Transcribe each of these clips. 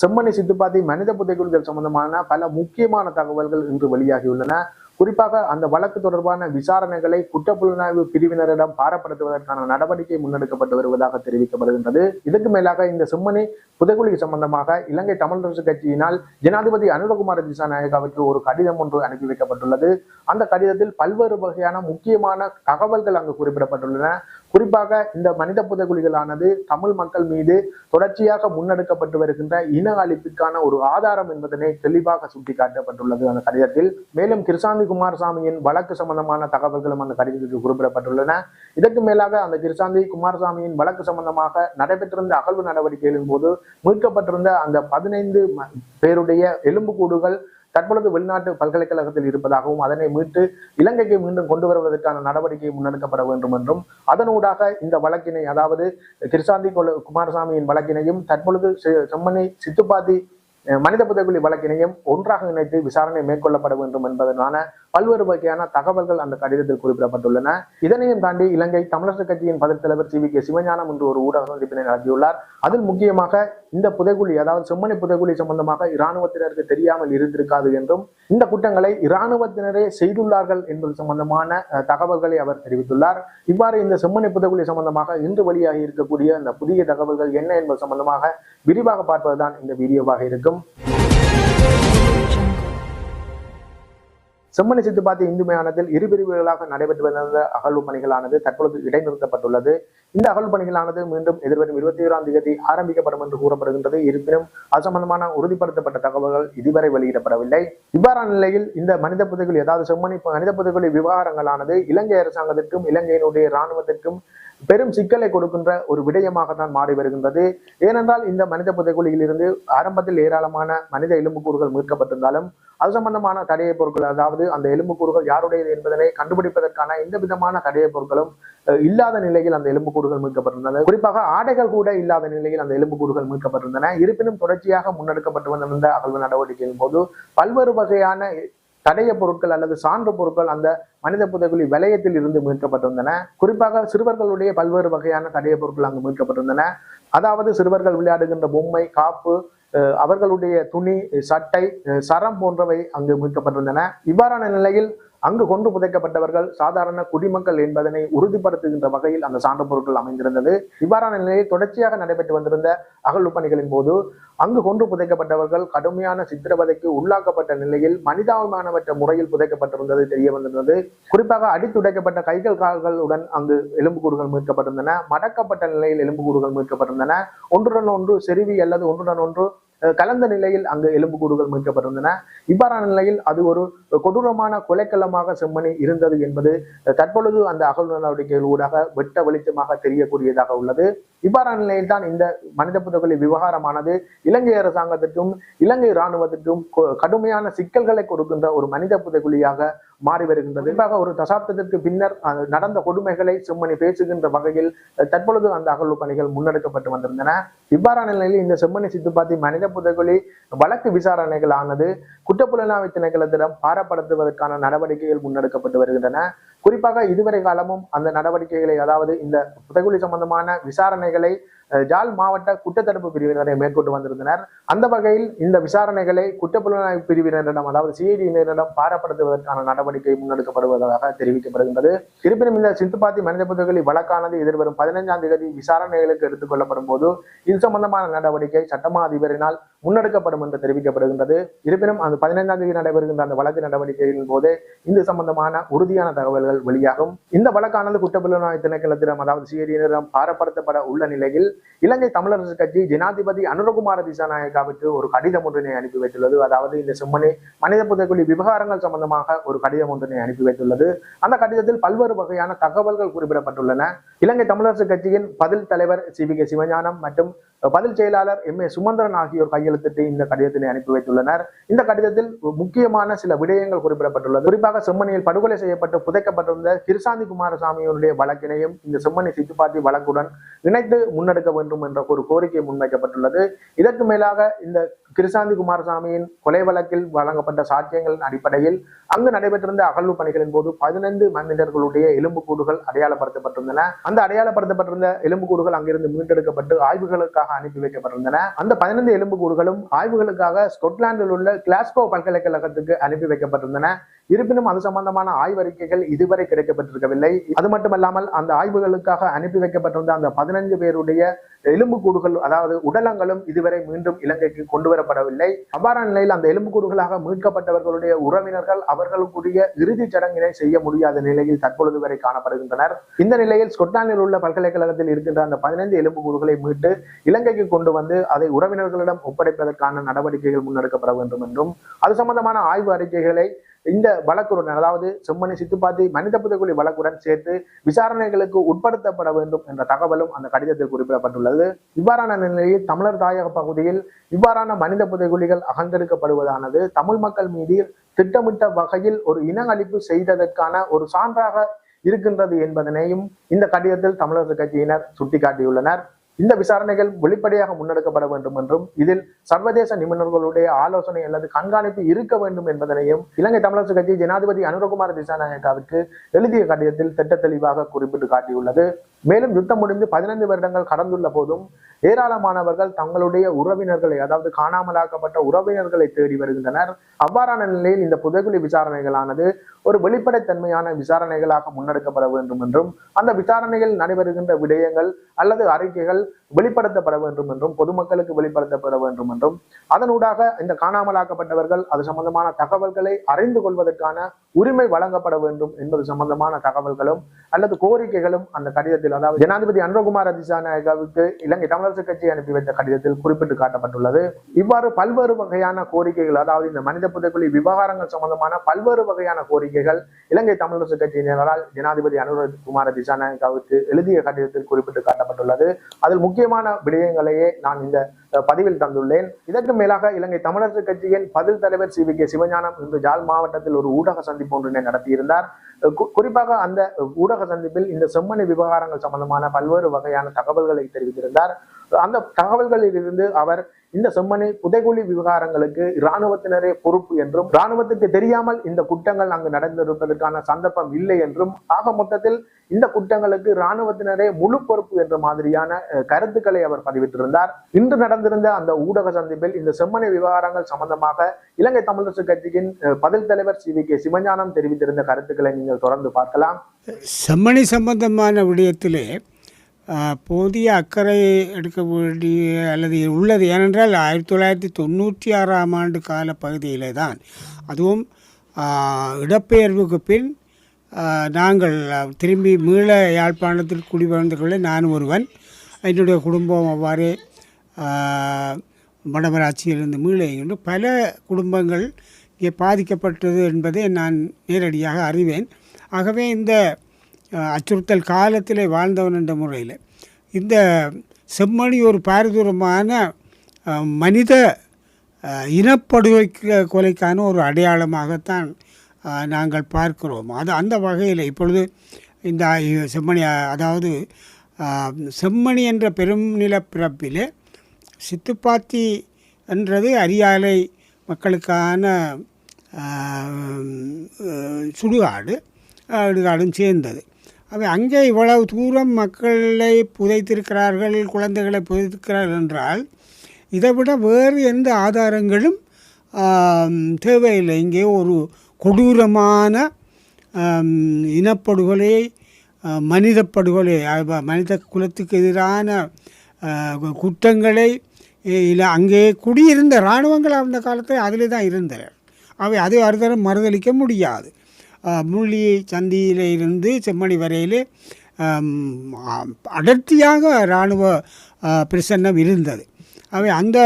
செம்மணி சித்துப்பாத்தி மனித புதைகுழிகள் சம்பந்தமான பல முக்கியமான தகவல்கள் இன்று வெளியாகியுள்ளன. குறிப்பாக அந்த வழக்கு தொடர்பான விசாரணைகளை குற்றப்புலனாய்வு பிரிவினரிடம் பாரப்படுத்துவதற்கான நடவடிக்கை முன்னெடுக்கப்பட்டு வருவதாக தெரிவிக்கப்படுகின்றது. இதற்கு மேலாக இந்த செம்மணி புதைக்குழி சம்பந்தமாக இலங்கை தமிழரசு கட்சியினால் ஜனாதிபதி அனுரகுமார திசாநாயகாவுக்கு ஒரு கடிதம் ஒன்று அனுப்பி வைக்கப்பட்டுள்ளது. அந்த கடிதத்தில் பல்வேறு வகையான முக்கியமான தகவல்கள் அங்கு குறிப்பிடப்பட்டுள்ளன. குறிப்பாக இந்த மனித புதைகுழிகளானது தமிழ் மக்கள் மீது தொடர்ச்சியாக முன்னெடுக்கப்பட்டு வருகின்ற இன அழிப்புக்கான ஒரு ஆதாரம் என்பதனை தெளிவாக சுட்டிக்காட்டப்பட்டுள்ளது அந்த கடிதத்தில். மேலும் கிருசாந்தி குமாரசாமியின் வழக்கு சம்பந்தமான தகவல்களும் அந்த கடிதத்தில் குறிப்பிடப்பட்டுள்ளன. இதற்கு மேலாக அந்த கிருசாந்தி குமாரசாமியின் வழக்கு சம்பந்தமாக நடைபெற்றிருந்த அகழ்வு நடவடிக்கைகளின் போது மீட்கப்பட்டிருந்த அந்த பதினைந்து பேருடைய எலும்புக்கூடுகள் தற்பொழுது வெளிநாட்டு பல்கலைக்கழகத்தில் இருப்பதாகவும் அதனை மீட்டு இலங்கைக்கு மீண்டும் கொண்டு வருவதற்கான நடவடிக்கை முன்னெடுக்கப்பட வேண்டும் என்றும் அதனூடாக இந்த வழக்கினை அதாவது கிருஷாந்தி குமாரசாமியின் வழக்கினையும் தற்பொழுது செ- செம்மணி சித்துப்பாத்தி மனித புதைக்குழி வழக்கினையும் ஒன்றாக இணைத்து விசாரணை மேற்கொள்ளப்பட வேண்டும் என்பதனான பல்வேறு வகையான தகவல்கள் அந்த கடிதத்தில் குறிப்பிடப்பட்டுள்ளன. இதனையும் தாண்டி இலங்கை தமிழரசு கட்சியின் பதில் தலைவர் சி வி கே சிவஞானம் என்று ஒரு ஊடக சந்திப்பினை நடத்தியுள்ளார். அதில் முக்கியமாக இந்த புதைக்குழி அதாவது செம்மணி புதைக்குழி சம்பந்தமாக இராணுவத்தினருக்கு தெரியாமல் இருந்திருக்காது என்றும் இந்த குற்றங்களை இராணுவத்தினரே செய்துள்ளார்கள் என்பது சம்பந்தமான தகவல்களை அவர் தெரிவித்துள்ளார். இவ்வாறு இந்த செம்மணி புதைக்குழி சம்பந்தமாக இன்று வெளியாகி இருக்கக்கூடிய அந்த புதிய தகவல்கள் என்ன என்பது சம்பந்தமாக விரிவாக பார்ப்பதுதான் இந்த வீடியோவாக இருக்கும். செம்மணி சித்துப்பாத்தி இந்து மயானத்தில் இரு பிரிவுகளாக நடைபெற்று வந்த அகழ்வு பணிகளானது தற்பொழுது இடைநிறுத்தப்பட்டுள்ளது. இந்த அகழ்வு பணிகளானது மீண்டும் எதிர்வரும் இருபத்தி ஏழாம் தேதி ஆரம்பிக்கப்படும் என்று கூறப்படுகின்றது. இருப்பினும் அது சம்பந்தமான உறுதிப்படுத்தப்பட்ட தகவல்கள் இதுவரை வெளியிடப்படவில்லை. இவ்வாறான நிலையில் இந்த மனித புதைகள் ஏதாவது செம்மணி மனித புதைகுழி விவகாரங்களானது இலங்கை அரசாங்கத்திற்கும் இலங்கையினுடைய இராணுவத்திற்கும் பெரும் சிக்கலை கொடுக்கின்ற ஒரு விடயமாக தான் மாறி வருகின்றது. ஏனென்றால் இந்த மனித புதைக்குழியிலிருந்து ஆரம்பத்தில் ஏராளமான மனித எலும்புக்கூறுகள் மீட்கப்பட்டிருந்தாலும் அது சம்பந்தமான தடைய பொருட்கள் அதாவது அந்த எலும்புக்கூறுகள் யாருடையது என்பதனை கண்டுபிடிப்பதற்கான எந்த விதமான தடைய பொருட்களும் இல்லாத நிலையில் அந்த எலும்புக்கூறுகள் மீட்கப்பட்டிருந்தன. குறிப்பாக ஆடைகள் கூட இல்லாத நிலையில் அந்த எலும்புக்கூறுகள் மீட்கப்பட்டிருந்தன. இருப்பினும் தொடர்ச்சியாக முன்னெடுக்கப்பட்டு வந்த அகழ்வு நடவடிக்கையின் போது பல்வேறு வகையான தடைய பொருட்கள் அல்லது சான்று பொருட்கள் அந்த மனித புதைகுழி வலயத்தில் இருந்து மீட்கப்பட்டிருந்தன. குறிப்பாக சிறுவர்களுடைய பல்வேறு வகையான தடைய பொருட்கள் அங்கு மீட்கப்பட்டிருந்தன. அதாவது சிறுவர்கள் விளையாடுகின்ற பொம்மை காப்பு அவர்களுடைய துணி சட்டை சரம் போன்றவை அங்கு மீட்கப்பட்டிருந்தன. இவ்வாறான நிலையில் அங்கு கொண்டு புதைக்கப்பட்டவர்கள் சாதாரண குடிமக்கள் என்பதனை உறுதிப்படுத்துகின்ற வகையில் அந்த சான்று பொருட்கள் அமைந்திருந்தது. இவ்வாறான நிலையில் தொடர்ச்சியாக நடைபெற்று வந்திருந்த அகழ்வு பணிகளின் போது அங்கு கொண்டு புதைக்கப்பட்டவர்கள் கடுமையான சித்திரவதைக்கு உள்ளாக்கப்பட்ட நிலையில் மனிதாபிமானமற்ற முறையில் புதைக்கப்பட்டிருந்தது தெரிய வந்திருந்தது. குறிப்பாக அடித்துடைக்கப்பட்ட கைகள் கால்களுடன் அங்கு எலும்புக்கூடுகள் மீட்கப்பட்டிருந்தன. மடக்கப்பட்ட நிலையில் எலும்புக்கூடுகள் மீட்கப்பட்டிருந்தன. ஒன்றுடன் ஒன்று செருவி அல்லது ஒன்றுடன் ஒன்று கலந்த நிலையில் அங்கு எலும்புக்கூடுகள் மீட்கப்பட்டிருந்தன. இவ்வாறான நிலையில் அது ஒரு கொடூரமான கொலைக்கலமாக செம்மணி இருந்தது என்பது தற்பொழுது அந்த அகல் நடவடிக்கைகள் ஊடாக வெட்ட வெளிச்சமாக தெரியக்கூடியதாக உள்ளது. இவ்வாறான நிலையில் தான் இந்த மனித புதைகுழி விவகாரமானது இலங்கை அரசாங்கத்திற்கும் இலங்கை இராணுவத்திற்கும் கடுமையான சிக்கல்களை கொடுக்கின்ற ஒரு மனித புதைகுழியாக மாறி வருகின்றது. குறிப்பாக ஒரு தசாப்தத்திற்கு பின்னர் நடந்த கொடுமைகளை செம்மணி பேசுகின்ற வகையில் தற்பொழுது அந்த அகழ்வு பணிகள் முன்னெடுக்கப்பட்டு வந்திருந்தன. இவ்வாறான நிலையில் இந்த செம்மணி சித்துப்பாத்தி மனித புதைகுழி வழக்கு விசாரணைகள் ஆனது குற்றப்புலனாய்வு திணைக்களத்திடம் பாரப்படுத்துவதற்கான நடவடிக்கைகள் முன்னெடுக்கப்பட்டு வருகின்றன. குறிப்பாக இதுவரை காலமும் அந்த நடவடிக்கைகளை அதாவது இந்த புதைகுழி சம்பந்தமான விசாரணைகளை ஜாழ் மாவட்ட குற்றத்தடுப்பு பிரிவினரை மேற்கொண்டு வந்திருந்தனர். அந்த வகையில் இந்த விசாரணைகளை குற்றப்புலனாய்வு பிரிவினரிடம் அதாவது சிஐடியினரிடம் பாரப்படுத்துவதற்கான நடவடிக்கை முன்னெடுக்கப்படுவதாக தெரிவிக்கப்படுகின்றது. இருப்பினும் இந்த சித்துப்பாத்தி மனித புதைகுழி வழக்கானது எதிர்வரும் பதினைஞ்சாம் தேதி விசாரணைகளுக்கு எடுத்துக் கொள்ளப்படும் போது இது சம்பந்தமான நடவடிக்கை சட்டமா அதிபரினால் முன்னெடுக்கப்படும் என்று தெரிவிக்கப்படுகின்றது. இருப்பினும் அந்த பதினைந்தாம் தேதி நடைபெறுகின்ற அந்த வழக்கு நடவடிக்கையின் போது இது சம்பந்தமான உறுதியான தகவல்கள் வெளியாகும். இந்த வழக்கானது குற்றப்புலனாய்வு திணைக்களத்திடம் அதாவது சிஐடியினரிடம் பாரப்படுத்தப்பட உள்ள நிலையில் இலங்கை தமிழரசு கட்சி ஜனாதிபதி அனுரகுமார திசாநாயக்காவுக்கு ஒரு கடிதம் ஒன்றினை அனுப்பி வைத்துள்ளது. அதாவது இந்த செம்மனை மனித புதைக்குழி விவகாரங்கள் சம்பந்தமாக ஒரு கடிதம் ஒன்றினை அனுப்பி வைத்துள்ளது. அந்த கடிதத்தில் பல்வேறு வகையான தகவல்கள் குறிப்பிடப்பட்டுள்ளன. இலங்கை தமிழரசு கட்சியின் பதில் தலைவர் சி வி கே சிவஞானம் மற்றும் பதில் செயலாளர் எம் ஏ சுமந்திரன் ஆகியோர் கையெழுத்திட்டு இந்த கடிதத்தினை அனுப்பி வைத்துள்ளனர். இந்த கடிதத்தில் முக்கியமான சில விடயங்கள் குறிப்பிடப்பட்டுள்ளது. குறிப்பாக செம்மணியில் படுகொலை செய்யப்பட்டு புதைக்கப்பட்டிருந்த கிருசாந்தி குமாரசாமியினுடைய வழக்கினையும் இந்த செம்மணி சித்துப்பாத்தி வழக்குடன் இணைத்து முன்னெடுக்க வேண்டும் என்ற ஒரு கோரிக்கை முன்வைக்கப்பட்டுள்ளது. இதற்கு மேலாக இந்த கிருசாந்தி குமாரசாமியின் கொலை வழக்கில் வழங்கப்பட்ட சாட்சியங்களின் அடிப்படையில் அங்கு நடைபெற்றிருந்த அகழ்வு பணிகளின் போது பதினைந்து மனிதர்களுடைய எலும்புக்கூடுகள் அடையாளப்படுத்தப்பட்டிருந்தன. அந்த அடையாளப்படுத்தப்பட்டிருந்த எலும்புக்கூடுகள் அங்கிருந்து மீட்டெடுக்கப்பட்டு ஆய்வுகளுக்காக அனுப்பி வைக்கப்பட்டிருந்தன. அந்த பதினைந்து எலும்புக்கூடுகளும் ஆய்வுகளுக்காக ஸ்கொட்லாந்தில் உள்ள கிளாஸ்கோ பல்கலைக்கழகத்துக்கு அனுப்பி வைக்கப்பட்டிருந்தன. இருப்பினும் அது சம்பந்தமான ஆய்வறிக்கைகள் இதுவரை கிடைக்கப்பட்டிருக்கவில்லை. அது மட்டுமல்லாமல் அந்த ஆய்வுகளுக்காக அனுப்பி வைக்கப்பட்டிருந்த அந்த பதினைந்து பேருடைய எலும்புக்கூடுகள் அதாவது உடலங்களும் இதுவரை மீண்டும் இலங்கைக்கு கொண்டு வரப்படவில்லை அவ்வாறான நிலையில் அந்த எலும்புக்கூடுகளாக மீட்கப்பட்டவர்களுடைய உறவினர்கள் அவர்களுக்குரிய இறுதிச் சடங்கினை செய்ய முடியாத நிலையில் தற்பொழுது வரை காணப்படுகின்றனர். இந்த நிலையில் ஸ்கொட்லாந்தில் உள்ள பல்கலைக்கழகத்தில் இருக்கின்ற அந்த பதினைந்து எலும்புக்கூடுகளை மீட்டு இலங்கைக்கு கொண்டு வந்து அதை உறவினர்களிடம் ஒப்படைப்பதற்கான நடவடிக்கைகள் முன்னெடுக்கப்பட வேண்டும் என்றும் அது சம்பந்தமான ஆய்வு அறிக்கைகளை இந்த வழக்குடன் அதாவது செம்மணி சித்துப்பாத்தி மனித புதைக்குழி வழக்குடன் சேர்த்து விசாரணைகளுக்கு உட்படுத்தப்பட வேண்டும் என்ற தகவலும் அந்த கடிதத்தில் குறிப்பிடப்பட்டுள்ளது. இவ்வாறான நிலையில் தமிழர் தாயக பகுதியில் இவ்வாறான மனித புதைக்குழிகள் அகழ்ந்தெடுக்கப்படுவதானது தமிழ் மக்கள் மீது திட்டமிட்ட வகையில் ஒரு இன அழிப்பு செய்ததற்கான ஒரு சான்றாக இருக்கின்றது என்பதனையும் இந்த கடிதத்தில் தமிழரசு கட்சியினர் சுட்டிக்காட்டியுள்ளனர். இந்த விசாரணைகள் வெளிப்படையாக முன்னெடுக்கப்பட வேண்டும் என்றும் இதில் சர்வதேச நிபுணர்களுடைய ஆலோசனை அல்லது கண்காணிப்பு இருக்க வேண்டும் என்பதனையும் இலங்கை தமிழரசு கட்சி ஜனாதிபதி அனுரகுமார் திசாநாயக்காவிற்கு எழுதிய கடிதத்தில் திட்ட தெளிவாக குறிப்பிட்டு காட்டியுள்ளது. மேலும் யுத்தம் முடிந்து பதினைந்து வருடங்கள் கடந்துள்ள போதும் ஏராளமானவர்கள் தங்களுடைய உறவினர்களை அதாவது காணாமலாக்கப்பட்ட உறவினர்களை தேடி வருகின்றனர். அவ்வாறான நிலையில் இந்த புதைகுழி விசாரணைகளானது ஒரு வெளிப்படைத்தன்மையான விசாரணைகளாக முன்னெடுக்கப்பட வேண்டும் என்றும் அந்த விசாரணையில் நடைபெறுகின்ற விடயங்கள் அல்லது அறிக்கைகள் வெளிப்படுத்தப்பட வேண்டும் என்றும் பொதுமக்களுக்கு வெளிப்படுத்தப்பட வேண்டும் என்றும் அதனூடாக இந்த காணாமலாக்கப்பட்டவர்கள் அது சம்பந்தமான தகவல்களை அறிந்து கொள்வதற்கான உரிமை வழங்கப்பட வேண்டும் என்பது சம்பந்தமான தகவல்களும் அல்லது கோரிக்கைகளும் அந்த கடிதத்தில் அதாவது ஜனாதிபதி அனுரகுமார அதிசாநாயகாவுக்கு இலங்கை தமிழரசு கட்சி அனுப்பி வைத்த கடிதத்தில் குறிப்பிட்டு காட்டப்பட்டுள்ளது. இவ்வாறு பல்வேறு வகையான கோரிக்கைகள் அதாவது இந்த மனித புதைக்குழி விவகாரங்கள் சம்பந்தமான பல்வேறு வகையான கோரிக்கைகள் இலங்கை தமிழரசு கட்சியினரால் ஜனாதிபதி அனுரகுமார் திசாநாயகாவுக்கு எழுதிய கடிதத்தில் குறிப்பிட்டு காட்டப்பட்டுள்ளது. அதில் முக்கிய முக்கியமான விடயங்களையே நான் இந்த பதிவில் தந்துள்ளேன். இதற்கு மேலாக இலங்கை தமிழரசு கட்சியின் பதில் தலைவர் சி வி கே சிவஞானம் இன்று ஜாழ் மாவட்டத்தில் ஒரு ஊடக சந்திப்பு ஒன்றினை நடத்தியிருந்தார். குறிப்பாக அந்த ஊடக சந்திப்பில் இந்த செம்மணி விவகாரங்கள் சம்பந்தமான பல்வேறு வகையான தகவல்களை தெரிவித்திருந்தார். அந்த தகவல்களில் இருந்து அவர் இந்த செம்மணி புதைகுழி விவகாரங்களுக்கு இராணுவத்தினரே பொறுப்பு என்றும் இராணுவத்துக்கு தெரியாமல் இந்த குற்றங்கள் அங்கு நடந்திருப்பதற்கான சந்தர்ப்பம் இல்லை என்றும் ஆக மொத்தத்தில் இந்த குற்றங்களுக்கு இராணுவத்தினரே முழு பொறுப்பு என்ற மாதிரியான கருத்துக்களை அவர் பதிவிட்டிருந்தார். இன்று நடந்திருந்த அந்த ஊடக சந்திப்பில் இந்த செம்மணி விவகாரங்கள் சம்பந்தமாக இலங்கை தமிழரசு கட்சியின் பதில் தலைவர் சி வி கே சிவஞானம் தெரிவித்திருந்த கருத்துக்களை நீங்கள் தொடர்ந்து பார்க்கலாம். செம்மணி சம்பந்தமான விடயத்திலே போதிய அக்கறை எடுக்க வேண்டிய அல்லது உள்ளது. ஏனென்றால் ஆயிரத்தி தொள்ளாயிரத்தி தொண்ணூற்றி ஆறாம் ஆண்டு கால பகுதியிலே தான் அதுவும் இடப்பெயர்வுக்கு பின் நாங்கள் திரும்பி மீள யாழ்ப்பாணத்தில் குடிவந்தவர்களில் நான் ஒருவன். என்னுடைய குடும்பம் அவ்வாறே ஆ, வடமராட்சியிலிருந்து மீள என்று பல குடும்பங்கள் இங்கே பாதிக்கப்பட்டது என்பதை நான் நேரடியாக அறிவேன். ஆகவே இந்த அச்சுறுத்தல் காலத்திலே வாழ்ந்தவன் என்ற முறையில். இந்த செம்மணி ஒரு பாரதூரமான மனித அஹ், இனப்படுகொலை கொலைக்கான ஒரு அடையாளமாகத்தான் நாங்கள் பார்க்கிறோம். அது அந்த வகையில் இப்பொழுது இந்த செம்மணி அதாவது செம்மணி என்ற பெரும் நிலப்பிறப்பிலே சித்துப்பாத்தி என்றது அரியாலை மக்களுக்கான சுடுகாடு இடுகாடும் சேர்ந்தது. அவை அங்கே இவ்வளவு தூரம் மக்களை புதைத்திருக்கிறார்கள் குழந்தைகளை புதைத்திருக்கிறார்கள் என்றால் இதை விட வேறு எந்த ஆதாரங்களும் தேவையில்லை. இங்கே ஒரு கொடூரமான இனப்படுகொலை மனிதப்படுகொலை மனித படுகொலை மனித குலத்துக்கு எதிரான கு- குற்றங்களை இல்லை அங்கே குடியிருந்த இராணுவங்கள் அந்த காலத்தில் அதில் தான் இருந்தனர். அவை அதை அறுதரம் மறுதளிக்க முடியாது. முள்ளி சந்தியிலிருந்து செம்மணி வரையிலே அடர்த்தியாக இராணுவ பிரசன்னம் இருந்தது. அவை அந்த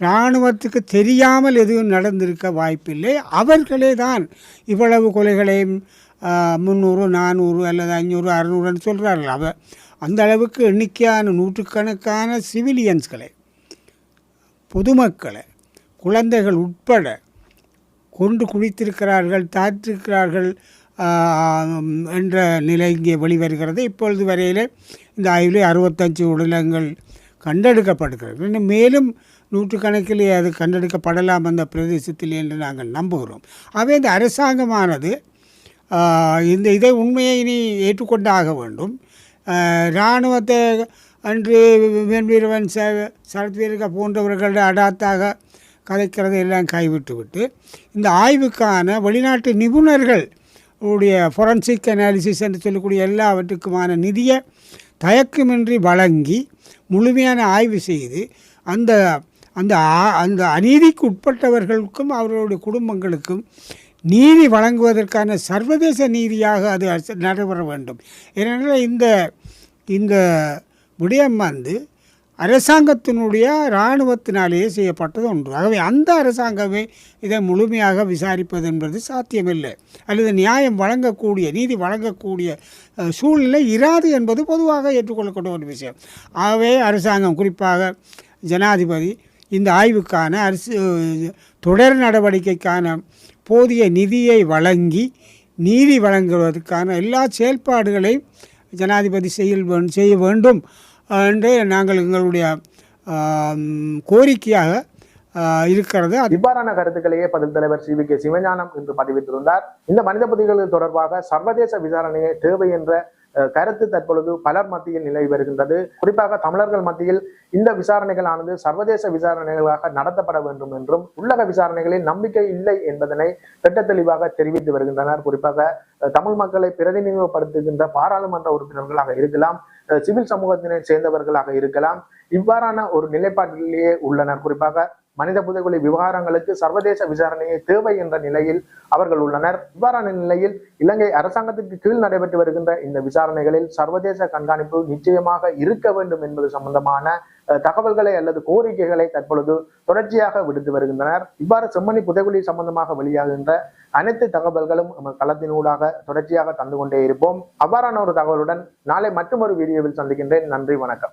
இராணுவத்துக்கு தெரியாமல் எதுவும் நடந்திருக்க வாய்ப்பில்லை. அவர்களே தான் இவ்வளவு கொலைகளையும் முந்நூறு நானூறு அல்லது ஐநூறு அறுநூறுன்னு சொல்கிறார்கள் அவ அந்த அளவுக்கு எண்ணிக்கையான நூற்றுக்கணக்கான சிவிலியன்ஸ்களை பொதுமக்களை குழந்தைகள் உட்பட கொண்டு குடித்திருக்கிறார்கள் தாத்திருக்கிறார்கள் என்ற நிலை இங்கே வெளிவருகிறது இப்பொழுது வரையிலே இந்த ஆய்வில் அறுபத்தஞ்சு உடலங்கள் கண்டெடுக்கப்படுகிறது இன்னும் மேலும் நூற்றுக்கணக்கிலே அது கண்டெடுக்கப்படலாம் அந்த பிரதேசத்தில் என்று நாங்கள் நம்புகிறோம் ஆகவே இந்த அரசாங்கமானது இந்த இதை உண்மையை இனி ஏற்றுக்கொண்டாக வேண்டும் இராணுவத்தை அன்று வெண்வீரவன் ச சரத்வீரக போன்றவர்களோட அடாத்தாக கதைக்கிறதை எல்லாம் கைவிட்டு விட்டு இந்த ஆய்வுக்கான வெளிநாட்டு நிபுணர்கள் உடைய ஃபொரன்சிக் அனாலிசிஸ் என்று சொல்லக்கூடிய எல்லாவற்றுக்குமான நிதியை தயக்கமின்றி வழங்கி முழுமையான ஆய்வு செய்து அந்த அந்த ஆ- அந்த அநீதிக்கு உட்பட்டவர்களுக்கும் அவர்களுடைய குடும்பங்களுக்கும் நீதி வழங்குவதற்கான சர்வதேச நீதியாக அது நடைபெற வேண்டும். ஏனென்றால் இந்த இந்த விடயம் வந்து அரசாங்கத்தினுடைய இராணுவத்தினாலேயே செய்யப்பட்டது ஒன்று. ஆகவே அந்த அரசாங்கமே இதை முழுமையாக விசாரிப்பது என்பது சாத்தியமில்லை. அல்லது நியாயம் வழங்கக்கூடிய நீதி வழங்கக்கூடிய சூழ்நிலை இராது என்பது பொதுவாக ஏற்றுக்கொள்ளக்கூடிய ஒரு விஷயம். ஆகவே அரசாங்கம் குறிப்பாக ஜனாதிபதி இந்த ஆய்வுக்கான அரசு தொடர் நடவடிக்கைக்கான போதிய நிதியை வழங்கி நீதி வழங்குவதற்கான எல்லா செயல்பாடுகளையும் ஜனாதிபதி செய்ய வேண்டும் செய்ய வேண்டும். என்று நாங்கள் எங்களுடைய கோரிக்கையாக இருக்கிறது. இவ்வாறான கருத்துக்களையே பதில் தலைவர் சி வி கே சிவஞானம் இன்று பதிவிட்டிருந்தார். இந்த மனித புதிகள் தொடர்பாக சர்வதேச விசாரணையே தேவை என்ற கருத்து தற்பொழுது பலர் மத்தியில் நிலவி வருகின்றது. குறிப்பாக தமிழர்கள் மத்தியில் இந்த விசாரணைகளானது சர்வதேச விசாரணைகளாக நடத்தப்பட வேண்டும் என்றும் உள்ளக விசாரணைகளில் நம்பிக்கை இல்லை என்பதனை திட்ட தெளிவாக தெரிவித்து வருகின்றனர். குறிப்பாக தமிழ் மக்களை பிரதிநிதிப்படுத்துகின்ற பாராளுமன்ற உறுப்பினர்களாக இருக்கலாம் சிவில் சமூகத்தினை சேர்ந்தவர்களாக இருக்கலாம் இவ்வாறான ஒரு நிலைப்பாட்டிலேயே உள்ளனர். குறிப்பாக மனித புதைகுழி விவகாரங்களுக்கு சர்வதேச விசாரணையை தேவை என்ற நிலையில் அவர்கள் உள்ளனர். இவ்வாறான நிலையில் இலங்கை அரசாங்கத்திற்கு கீழ் நடைபெற்று வருகின்ற இந்த விசாரணைகளில் சர்வதேச கண்காணிப்பு நிச்சயமாக இருக்க வேண்டும் என்பது சம்பந்தமான தகவல்களை அல்லது கோரிக்கைகளை தற்பொழுது தொடர்ச்சியாக விடுத்து வருகின்றனர். இவ்வாறு செம்மணி புதைகுழி சம்பந்தமாக வெளியாகின்ற அனைத்து தகவல்களும் நம்ம களத்தினூடாக தொடர்ச்சியாக தந்து கொண்டே இருப்போம். அவ்வாறான ஒரு தகவலுடன் நாளை மற்றொரு வீடியோவில் சந்திக்கின்றேன். நன்றி வணக்கம்.